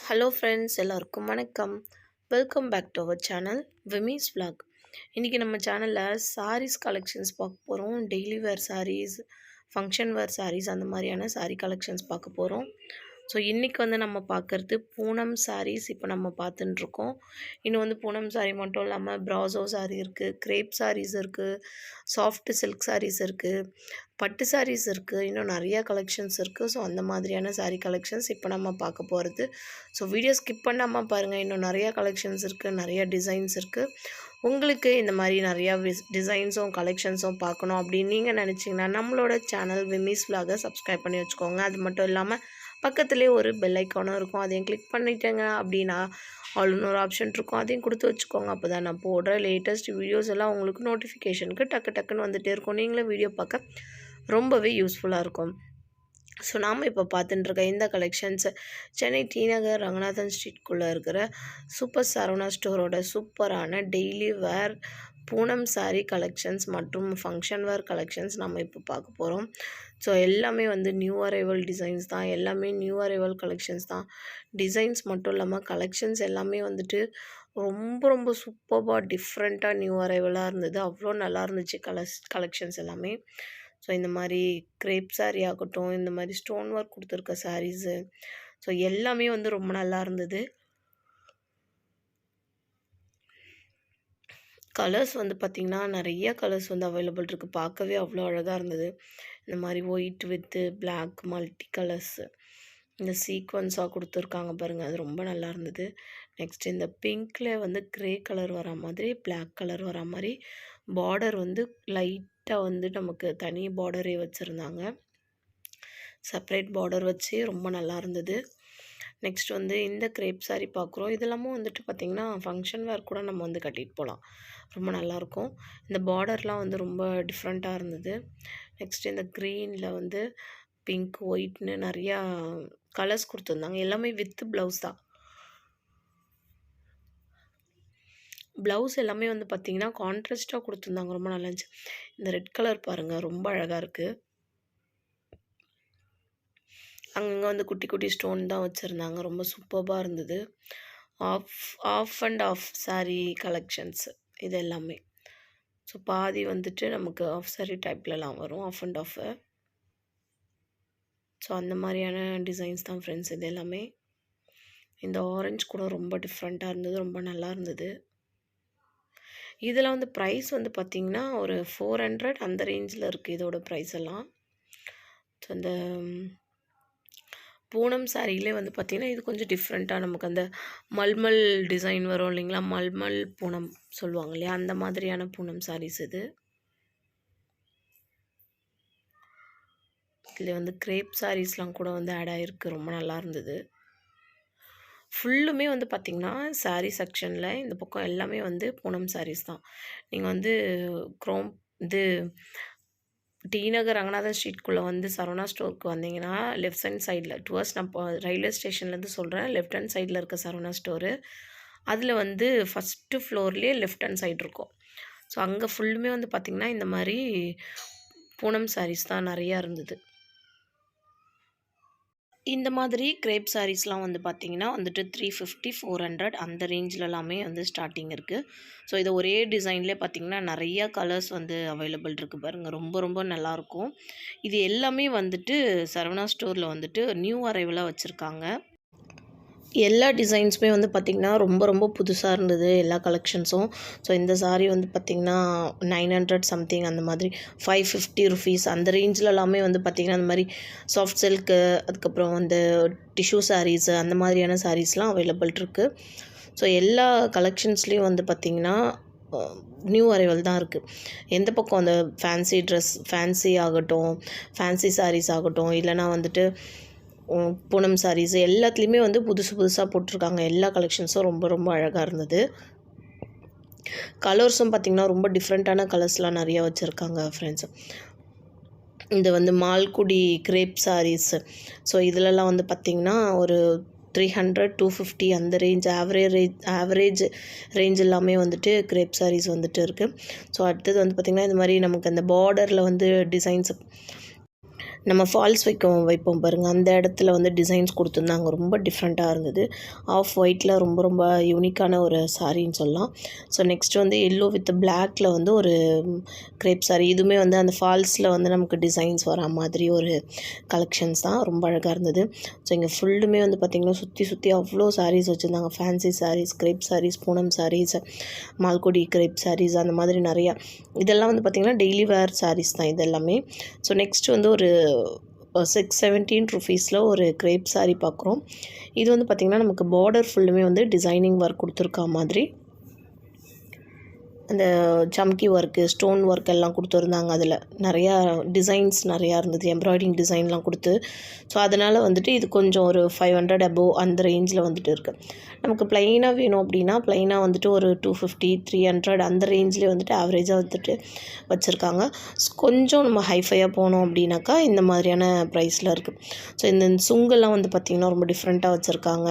Hello friends எல்லாருக்கும் வணக்கம். Welcome back to our channel விமீஸ் vlog இன்றைக்கி நம்ம சேனலில் சாரீஸ் கலெக்ஷன்ஸ் பார்க்க போகிறோம் daily wear sarees function wear sarees அந்த மாதிரியான சாரீ கலெக்ஷன்ஸ் பார்க்க போகிறோம் ஸோ இன்றைக்கி வந்து நம்ம பார்க்குறது பூனம் சாரீஸ் இப்போ நம்ம பார்த்துட்டுருக்கோம் இன்னும் வந்து பூனம் சாரீ மட்டும் இல்லாமல் ப்ராசோ சாரீ இருக்குது கிரேப் சாரீஸ் இருக்குது சாஃப்ட் சில்க் சாரீஸ் இருக்குது பட்டு சாரீஸ் இருக்குது இன்னும் நிறையா கலெக்ஷன்ஸ் இருக்குது ஸோ அந்த மாதிரியான சாரீ கலெக்ஷன்ஸ் இப்போ நம்ம பார்க்க போகிறது ஸோ வீடியோ ஸ்கிப் பண்ணாமல் பாருங்கள் இன்னும் நிறையா கலெக்ஷன்ஸ் இருக்குது நிறையா டிசைன்ஸ் இருக்குது உங்களுக்கு இந்த மாதிரி நிறையா விஸ் டிசைன்ஸும் கலெக்ஷன்ஸும் பார்க்கணும் அப்படின்னு நீங்கள் நினச்சிங்கன்னா நம்மளோட சேனல் விமிஸ் vlog-அ சப்ஸ்கிரைப் பண்ணி வச்சுக்கோங்க. அது மட்டும் இல்லாமல் பக்கத்துலேயே ஒரு பெல் ஐக்கானும் இருக்கும். அதையும் கிளிக் பண்ணிட்டேங்க. அப்படின்னா ஆல்னு ஒரு ஆப்ஷன் இருக்கும். அதையும் கொடுத்து வச்சுக்கோங்க. அப்போ தான் நான் போடுற லேட்டஸ்ட் வீடியோஸ் எல்லாம் உங்களுக்கு நோட்டிஃபிகேஷனுக்கு டக்கு டக்குன்னு வந்துகிட்டே இருக்கும். நீங்களும் வீடியோ பார்க்க ரொம்பவே யூஸ்ஃபுல்லாக இருக்கும். ஸோ நாம் இப்போ பார்த்துட்டுருக்க இந்த கலெக்ஷன்ஸ் சென்னை டி நகர் ரங்கநாதன் ஸ்ட்ரீட்குள்ளே இருக்கிற சூப்பர் சரவணா ஸ்டோரோட சூப்பரான daily wear poonam saree collections மற்றும் ஃபங்க்ஷன் வேர் கலெக்ஷன்ஸ் நம்ம இப்போ பார்க்க போகிறோம் ஸோ எல்லாமே வந்து நியூ அரைவல் டிசைன்ஸ் தான். எல்லாமே நியூ அரைவல் கலெக்ஷன்ஸ் தான். டிசைன்ஸ் மட்டும் இல்லாமல் கலெக்ஷன்ஸ் எல்லாமே வந்துட்டு ரொம்ப ரொம்ப சூப்பராக டிஃப்ரெண்ட்டாக நியூ அரைவலாக இருந்தது. அவ்வளோ நல்லா இருந்துச்சு கலஸ் கலெக்ஷன்ஸ் எல்லாமே. ஸோ இந்த மாதிரி க்ரேப் saree ஆகட்டும் இந்த மாதிரி ஸ்டோன் ஒர்க் கொடுத்துருக்க சாரீஸு ஸோ எல்லாமே வந்து ரொம்ப நல்லா இருந்தது. கலர்ஸ் வந்து பார்த்திங்கன்னா நிறைய கலர்ஸ் வந்து அவைலபிள் இருக்குது பார்க்கவே அவ்வளோ அழகாக இருந்தது. இந்த மாதிரி white with black multi colours இந்த சீக்வன்ஸாக கொடுத்துருக்காங்க பாருங்கள் அது ரொம்ப நல்லா இருந்தது. நெக்ஸ்ட் இந்த பிங்க்கில் வந்து க்ரே கலர் வர மாதிரி பிளாக் கலர் வர மாதிரி பார்டர் வந்து லைட் லைட்டாக வந்து நமக்கு தனி பார்டரே வச்சுருந்தாங்க. செப்பரேட் பார்டர் வச்சு ரொம்ப நல்லா இருந்தது. நெக்ஸ்ட் வந்து இந்த க்ரேப் saree பார்க்குறோம் இதெல்லாமும் வந்துட்டு பார்த்திங்கன்னா ஃபங்க்ஷன் வேர் கூட நம்ம வந்து கட்டிட்டு போகலாம் ரொம்ப நல்லாயிருக்கும் இந்த பார்டர்லாம் வந்து ரொம்ப டிஃப்ரெண்ட்டாக இருந்தது. நெக்ஸ்ட் இந்த க்ரீனில் வந்து பிங்க் ஒயிட்னு நிறையா கலர்ஸ் கொடுத்துருந்தாங்க. எல்லாமே வித் ப்ளவுஸ் தான். ப்ளவுஸ் எல்லாமே வந்து பார்த்திங்கன்னா கான்ட்ராஸ்ட்டாக கொடுத்துருந்தாங்க. ரொம்ப நல்லா இருந்துச்சு. இந்த ரெட் கலர் பாருங்கள் ரொம்ப அழகாக இருக்குது அங்கங்கே வந்து குட்டி குட்டி ஸ்டோன் தான் வச்சுருந்தாங்க ரொம்ப சூப்பராக இருந்தது. Half half and half saree collections இது எல்லாமே. ஸோ பாதி வந்துட்டு நமக்கு ஆஃப் saree டைப்லலாம் வரும் ஆஃப் அண்ட் ஆஃபு ஸோ அந்த மாதிரியான டிசைன்ஸ் தான் ஃப்ரெண்ட்ஸ் இது எல்லாமே. இந்த ஆரஞ்ச் கூட ரொம்ப டிஃப்ரெண்ட்டாக இருந்தது ரொம்ப நல்லா இருந்தது. இதில் வந்து ப்ரைஸ் வந்து பார்த்திங்கன்னா ஒரு ஃபோர் ஹண்ட்ரட் அந்த ரேஞ்சில் இருக்குது இதோட ப்ரைஸ் எல்லாம். ஸோ அந்த பூனம் சாரியிலே வந்து பார்த்திங்கன்னா இது கொஞ்சம் டிஃப்ரெண்ட்டாக நமக்கு அந்த மல்மல் டிசைன் வரும் இல்லைங்களா? மல்மல் பூனம் சொல்லுவாங்க இல்லையா? அந்த மாதிரியான பூனம் சாரீஸ் இது. இதில் வந்து கிரேப் சாரீஸ்லாம் கூட வந்து ஆட் ஆகிருக்கு ரொம்ப நல்லா இருந்தது. ஃபுல்லுமே வந்து பார்த்திங்கன்னா saree செக்ஷனில் இந்த பக்கம் எல்லாமே வந்து பூனம் சாரீஸ் தான். நீங்கள் வந்து க்ரோம் இது டி நகர் ரங்கநாதன் ஸ்ட்ரீட்குள்ளே வந்து சரவணா ஸ்டோருக்கு வந்தீங்கன்னா லெஃப்ட் ஹேண்ட் சைடில் டுவர்ஸ் நான் இப்போ ரயில்வே ஸ்டேஷன்லேருந்து சொல்கிறேன் லெஃப்ட் ஹேண்ட் சைடில் இருக்க சரவணா ஸ்டோரு அதில் வந்து ஃபஸ்ட்டு ஃப்ளோர்லேயே லெஃப்ட் ஹேண்ட் சைடு இருக்கும். ஸோ அங்கே ஃபுல்லுமே வந்து பார்த்திங்கன்னா இந்த மாதிரி பூனம் சாரீஸ் தான் நிறையா இருந்தது. இந்த மாதிரி க்ரேப் சாரீஸ்லாம் வந்து பார்த்திங்கன்னா வந்துட்டு த்ரீ ஃபிஃப்டி ஃபோர் ஹண்ட்ரட் அந்த ரேஞ்சில் எல்லாமே வந்து ஸ்டார்டிங் இருக்குது ஸோ இது ஒரே டிசைன்லேயே பார்த்திங்கன்னா நிறையா கலர்ஸ் வந்து அவைலபிள் இருக்குது பாருங்கள் ரொம்ப ரொம்ப நல்லாயிருக்கும். இது எல்லாமே வந்துட்டு சரவணா ஸ்டோரில் வந்துட்டு நியூ அரைவலாக வச்சுருக்காங்க. எல்லா டிசைன்ஸுமே வந்து பார்த்திங்கன்னா ரொம்ப ரொம்ப புதுசாக இருந்தது எல்லா கலெக்ஷன்ஸும் ஸோ இந்த சாரீ வந்து பார்த்திங்கன்னா நைன் ஹண்ட்ரட் சம்திங் அந்த மாதிரி ஃபைவ் ஃபிஃப்டி ருபீஸ் அந்த ரேஞ்சில் எல்லாமே வந்து பார்த்திங்கன்னா அந்த மாதிரி சாஃப்ட் சில்க்கு அதுக்கப்புறம் வந்து டிஷ்யூ சாரீஸு அந்த மாதிரியான சாரீஸ்லாம் அவைலபிள் இருக்குது ஸோ எல்லா கலெக்ஷன்ஸ்லேயும் வந்து பார்த்திங்கன்னா நியூ அரைவல் தான் இருக்குது எந்த பக்கம் அந்த ஃபேன்சி ட்ரெஸ் ஃபேன்சி ஆகட்டும் ஃபேன்சி சாரீஸ் ஆகட்டும் இல்லைனா வந்துட்டு பூனம் சாரீஸ் எல்லாத்துலேயுமே வந்து புதுசு புதுசாக போட்டிருக்காங்க. எல்லா கலெக்ஷன்ஸும் ரொம்ப ரொம்ப அழகாக இருந்தது. கலர்ஸும் பார்த்திங்கன்னா ரொம்ப டிஃப்ரெண்ட்டான கலர்ஸ்லாம் நிறையா வச்சுருக்காங்க ஃப்ரெண்ட்ஸ் இந்த வந்து மால்குடி கிரேப் சாரீஸ் ஸோ இதிலலாம் வந்து பார்த்திங்கன்னா ஒரு த்ரீ ஹண்ட்ரட் டூ ஃபிஃப்டி அந்த range average range average range எல்லாமே வந்துட்டு கிரேப் சாரீஸ் வந்துட்டு இருக்குது ஸோ அடுத்தது வந்து பார்த்திங்கன்னா இந்த மாதிரி நமக்கு அந்த பார்டரில் வந்து டிசைன்ஸ் நம்ம ஃபால்ஸ் வைக்கும் வைப்போம் பாருங்கள் அந்த இடத்துல வந்து டிசைன்ஸ் கொடுத்துருந்தாங்க. ரொம்ப டிஃப்ரெண்ட்டாக இருந்தது. ஆஃப் ஒயிட்டில் ரொம்ப ரொம்ப யூனிக்கான ஒரு சாரின்னு சொல்லலாம். ஸோ நெக்ஸ்ட் வந்து எல்லோ வித் பிளாக்ல வந்து ஒரு கிரேப் சாரி இதுவுமே வந்து அந்த ஃபால்ஸில் வந்து நமக்கு டிசைன்ஸ் வரா மாதிரி ஒரு கலெக்ஷன்ஸ் தான். ரொம்ப அழகாக இருந்தது. ஸோ இங்கே ஃபுல்லுமே வந்து பார்த்திங்கன்னா சுற்றி சுற்றி அவ்வளோ சாரீஸ் வச்சுருந்தாங்க. Fancy sarees crepe sarees poonam sarees மால்கொடி crepe saris அந்த மாதிரி நிறையா. இதெல்லாம் வந்து பார்த்திங்கன்னா டெய்லி வேர் சாரீஸ் தான் இது எல்லாமே ஸோ நெக்ஸ்ட் வந்து ஒரு சிக்ஸ் செவன்டீன் ருபீஸில் ஒரு கிரேப் saree பார்க்குறோம் இது வந்து பார்த்திங்கன்னா நமக்கு பார்டர் ஃபுல்லுமே வந்து டிசைனிங் ஒர்க் கொடுத்துருக்கா மாதிரி. அந்த சம்கி ஒர்க்கு ஸ்டோன் ஒர்க் எல்லாம் கொடுத்துருந்தாங்க அதில். நிறையா டிசைன்ஸ் நிறையா இருந்தது எம்ப்ராய்டிங் டிசைன்லாம் கொடுத்து. ஸோ அதனால் வந்துட்டு இது கொஞ்சம் ஒரு ஃபைவ் ஹண்ட்ரட் அபோவ் அந்த ரேஞ்சில் வந்துட்டு இருக்குது நமக்கு ப்ளைனாக வேணும் அப்படின்னா ப்ளைனாக வந்துட்டு ஒரு டூ ஃபிஃப்டி த்ரீ ஹண்ட்ரட் அந்த ரேஞ்சிலே வந்துட்டு ஆவரேஜாக வந்துட்டு வச்சுருக்காங்க. கொஞ்சம் நம்ம ஹைஃபையாக போனோம் அப்படின்னாக்கா இந்த மாதிரியான ப்ரைஸில் இருக்குது ஸோ இந்த சுங்கெல்லாம் வந்து பார்த்திங்கன்னா ரொம்ப டிஃப்ரெண்ட்டாக வச்சுருக்காங்க.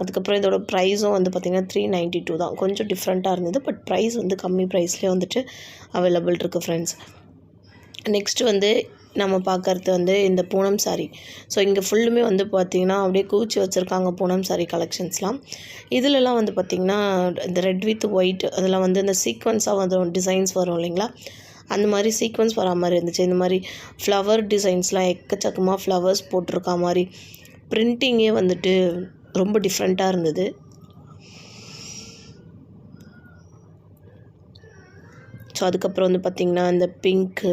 அதுக்கப்புறம் இதோட ப்ரைஸும் வந்து பார்த்திங்கன்னா த்ரீ நைன்ட்டி டூ தான். கொஞ்சம் டிஃப்ரெண்ட்டாக இருந்தது பட் ப்ரைஸ் வந்து கம்மி ப்ரைஸ்லேயே வந்துட்டு அவைலபிள் இருக்குது ஃப்ரெண்ட்ஸ் நெக்ஸ்ட்டு வந்து நம்ம பார்க்கறது வந்து இந்த பூனம் சாரி ஸோ இங்கே ஃபுல்லுமே வந்து பார்த்திங்கன்னா அப்படியே குவிச்சு வச்சுருக்காங்க பூனம் சாரி கலெக்ஷன்ஸ்லாம் இதிலலாம் வந்து பார்த்திங்கன்னா இந்த ரெட் வித் ஒயிட் அதெல்லாம் வந்து இந்த சீக்வன்ஸாக வரும் டிசைன்ஸ் வரும் இல்லைங்களா? அந்த மாதிரி சீக்வன்ஸ் வரா மாதிரி இருந்துச்சு. இந்த மாதிரி ஃப்ளவர் டிசைன்ஸ்லாம் எக்கச்சக்கமாக ஃப்ளவர்ஸ் போட்டிருக்கா மாதிரி. பிரிண்டிங்கே வந்துட்டு ரொம்ப டிஃப்ரெண்ட்டாக இருந்தது. ஸோ அதுக்கப்புறம் வந்து பார்த்திங்கன்னா இந்த பிங்க்கு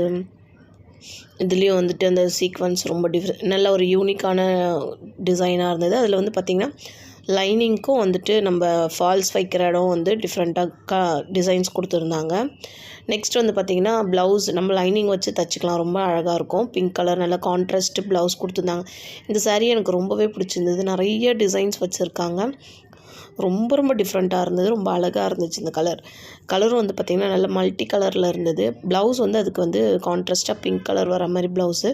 இதுலேயும் வந்துட்டு அந்த சீக்வன்ஸ் ரொம்ப டிஃப்ரெண்ட் நல்ல ஒரு யூனிக்கான டிசைனாக இருந்தது. அதில் வந்து பார்த்திங்கன்னா லைனிங்க்கும் வந்துட்டு நம்ம ஃபால்ஸ் வைக்கிற இடம் வந்து டிஃப்ரெண்ட்டாக க டிசைன்ஸ் கொடுத்துருந்தாங்க. நெக்ஸ்ட் வந்து பார்த்திங்கன்னா ப்ளவுஸ் நம்ம லைனிங் வச்சு தச்சுக்கலாம். ரொம்ப அழகாக இருக்கும். பிங்க் கலர் நல்ல கான்ட்ராஸ்ட் ப்ளவுஸ் கொடுத்துருந்தாங்க. இந்த சாரீ எனக்கு ரொம்பவே பிடிச்சிருந்தது. நிறைய டிசைன்ஸ் வச்சுருக்காங்க. ரொம்ப ரொம்ப டிஃப்ரெண்ட்டாக இருந்தது. ரொம்ப அழகாக இருந்துச்சு இந்த கலர் கலரும் வந்து பார்த்திங்கன்னா நல்ல மல்டி கலரில் இருந்தது. ப்ளவுஸ் வந்து அதுக்கு வந்து கான்ட்ராஸ்ட்டாக பிங்க் கலர் வர மாதிரி ப்ளவுஸு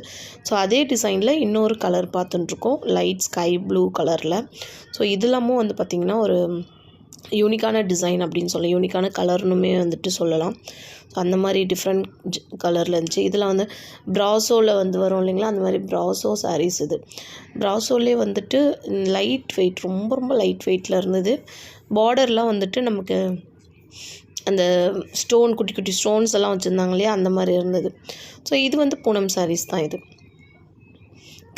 ஸோ அதே டிசைனில் இன்னொரு கலர் பார்த்துட்டுருக்கோம். லைட் ஸ்கை ப்ளூ கலரில் ஸோ இதெல்லாமும் வந்து பார்த்திங்கன்னா ஒரு யூனிக்கான டிசைன் அப்படின்னு சொல்லலாம் யூனிக்கான கலர்னுமே வந்துட்டு சொல்லலாம். ஸோ அந்த மாதிரி டிஃப்ரெண்ட் கலரில் இருந்துச்சு. இதில் வந்து ப்ராசோவில் வந்து வரும் இல்லைங்களா? அந்த மாதிரி ப்ராசோ சாரீஸ் இது. ப்ராசோலே வந்துட்டு லைட் வெயிட் ரொம்ப ரொம்ப லைட் வெயிட்டில் இருந்தது. பார்டர்லாம் வந்துட்டு நமக்கு அந்த ஸ்டோன் குட்டி குட்டி ஸ்டோன்ஸ் எல்லாம் வச்சுருந்தாங்க இல்லையா? அந்த மாதிரி இருந்தது. ஸோ இது வந்து பூனம் சாரீஸ் தான் இது.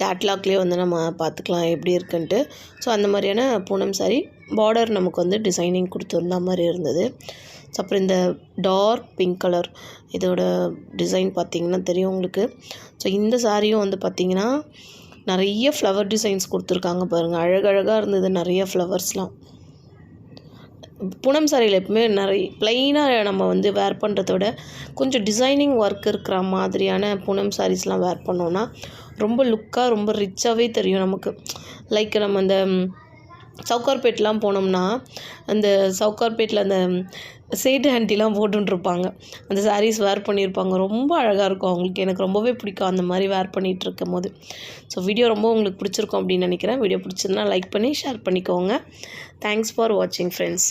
கேட்லாக்லேயே வந்து நம்ம பார்த்துக்கலாம் எப்படி இருக்குன்ட்டு. ஸோ அந்த மாதிரியான பூனம் saree பார்டர் நமக்கு வந்து டிசைனிங் கொடுத்துருந்த மாதிரி இருந்தது. ஸோ அப்புறம் இந்த டார்க் பிங்க் கலர் இதோட டிசைன் பார்த்தீங்கன்னா தெரியும் உங்களுக்கு. ஸோ இந்த சாரியும் வந்து பார்த்திங்கன்னா நிறைய ஃப்ளவர் டிசைன்ஸ் கொடுத்துருக்காங்க பாருங்கள் அழகழகாக இருந்தது நிறைய ஃப்ளவர்ஸ்லாம் பூனம் சாரியில் எப்பவுமே நிறைய ப்ளைனாக நம்ம வந்து வேர் பண்ணுறத விட கொஞ்சம் டிசைனிங் ஒர்க் இருக்கிற மாதிரியான பூனம் சாரீஸ்லாம் வேர் பண்ணோன்னா ரொம்ப லுக்காக ரொம்ப ரிச்சாகவே தெரியும் நமக்கு. லைக் நம்ம அந்த சவுகார்பேட்லாம் போனோம்னா அந்த சவுகார்பேட்டில் அந்த சேட்டு ஆண்டிலாம் போட்டுருப்பாங்க அந்த சாரீஸ் வேர் பண்ணியிருப்பாங்க ரொம்ப அழகாக இருக்கும். அவங்களுக்கு எனக்கு ரொம்பவே பிடிக்கும் அந்த மாதிரி வேர் பண்ணிகிட்டு இருக்கும் போது ஸோ வீடியோ ரொம்ப உங்களுக்கு பிடிச்சிருக்கும் அப்படின்னு நினைக்கிறேன். வீடியோ பிடிச்சிருந்தா லைக் பண்ணி ஷேர் பண்ணிக்கோங்க. தேங்க்ஸ் ஃபார் வாட்சிங் ஃப்ரெண்ட்ஸ்